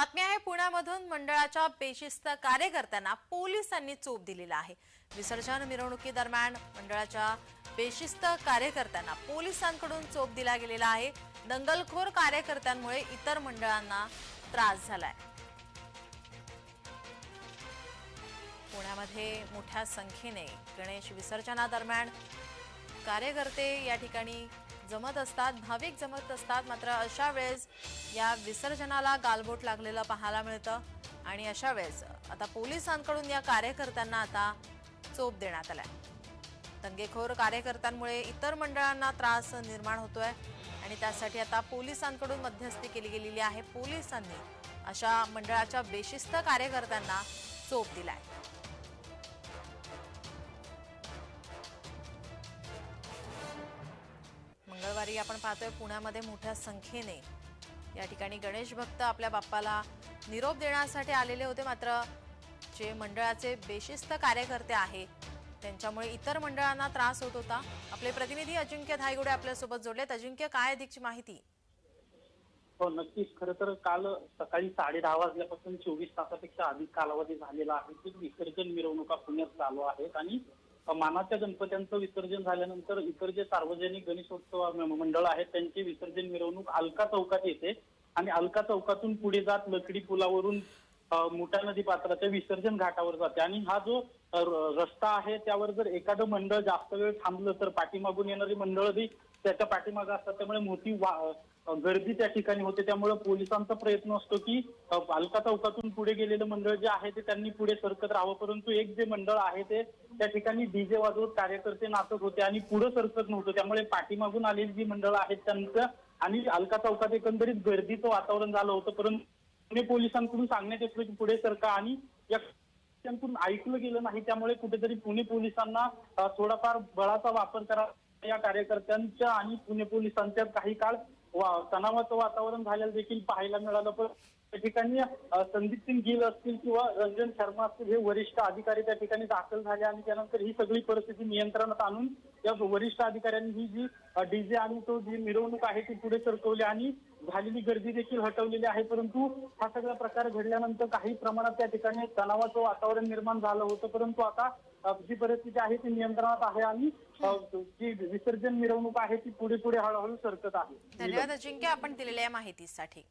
बातमी आहे पुण्यामधून मंडळाच्या बेशिस्त कार्यकर्त्यांना पोलिसांनी चोप दिलेला आहे. विसर्जन मिरवणुकीदरम्यान मंडळाच्या बेशिस्त कार्यकर्त्यांना पोलिसांकडून चोप दिला गेलेला आहे. दंगलखोर कार्यकर्त्यांमुळे इतर मंडळांना त्रास झालाय. पुण्यामध्ये मोठ्या संख्येने गणेश विसर्जनादरम्यान कार्यकर्ते या ठिकाणी जमत असतात भाविक जमत असतात मात्र अशा वेळेस या विसर्जनाला गालबोट लागलेलं पाहायला मिळतं. आणि अशा वेळेस आता पोलिसांकडून या कार्यकर्त्यांना आता चोप देण्यात आलाय. दंगेखोर कार्यकर्त्यांमुळे इतर मंडळांना त्रास निर्माण होतोय आणि त्यासाठी आता पोलिसांकडून मध्यस्थी केली गेलेली आहे. पोलिसांनी अशा मंडळाच्या बेशिस्त कार्यकर्त्यांना चोप दिलाय. मंगळवारी आपण पाहतोय पुण्यामध्ये मोठ्या संख्येने. या ठिकाणी गणेश भक्त आपल्या बाप्पाला निरोप देण्यासाठी आलेले होते मात्र जे मंडळाचे बेशिस्त कार्यकर्ते आहेत त्यांच्यामुळे इतर मंडळांना त्रास होत होता. आपले प्रतिनिधी अजिंक्य धायगुडे आपल्यासोबत जोडलेत. अजिंक्य काय अधिकची माहिती? हो नक्कीच. खरं तर काल सकाळी साडे दहा वाजल्यापासून चोवीस तासापेक्षा अधिक कालावधी झालेला आहे. की विसर्जन मिरवणुका पुण्यात चालू आहेत आणि मानाच्या गणपत्यांचं विसर्जन झाल्यानंतर इतर जे सार्वजनिक गणेशोत्सव मंडळ आहेत त्यांची विसर्जन मिरवणूक अलका चौकात येते. आणि अलका चौकातून पुढे जात लकडी पुलावरून अ, मोठ्या नदी पात्राच्या विसर्जन घाटावर जाते. आणि हा जो रस्ता आहे त्यावर जर एखादं मंडळ जास्त वेळ थांबलं तर पाठीमागून येणारी मंडळही त्याच्या पाठीमागं असतात. त्यामुळे मोठी वा- गर्दी त्या ठिकाणी होते. त्यामुळे पोलिसांचा प्रयत्न असतो की अलका चौकातून पुढे गेलेलं मंडळ जे आहे ते त्यांनी पुढे सरकत राहावं. परंतु एक जे मंडळ आहे ते त्या ठिकाणी डीजे वाजवत कार्यकर्ते नाचत होते आणि पुढे सरकत नव्हतं. त्यामुळे पाठीमागून आलेली जी मंडळ आहेत त्यांचं आणि अलका चौकात एकंदरीत गर्दीचं वातावरण झालं होतं. परंतु पुणे पोलिसांकडून सांगण्यात येतलं की पुढे सरका आणि या त्यांकडून ऐकलं गेलं नाही त्यामुळे कुठेतरी पुणे पोलिसांना थोडाफार बळाचा वापर करा या कार्यकर्त्यांच्या आणि पुणे पोलिसांच्या काही काळ वा- तणावाचं वातावरण झालेलं देखील पाहायला मिळालं. पण त्या ठिकाणी संदीप सिंग गिल असतील किंवा रंजन शर्मा असतील हे वरिष्ठ अधिकारी त्या ठिकाणी दाखल झाले आणि त्यानंतर ही सगळी परिस्थिती नियंत्रणात आणून या वरिष्ठ अधिकाऱ्यांनी ही जी डीजे आणि तो जी मिरवणूक आहे ती पुढे सरकवली आणि झालेली गर्दी देखील हटवलेली आहे. परंतु हा सगळा प्रकार घडल्यानंतर काही प्रमाणात त्या ठिकाणी तणावाचं वातावरण निर्माण झालं होतं. परंतु आता जी परिस्थिती आहे ती नियंत्रणात आहे आणि जी विसर्जन मिरवणूक आहे ती पुढे पुढे हळूहळू सरकत आहे. धन्यवाद अजिंक्य आपण दिलेल्या माहितीसाठी.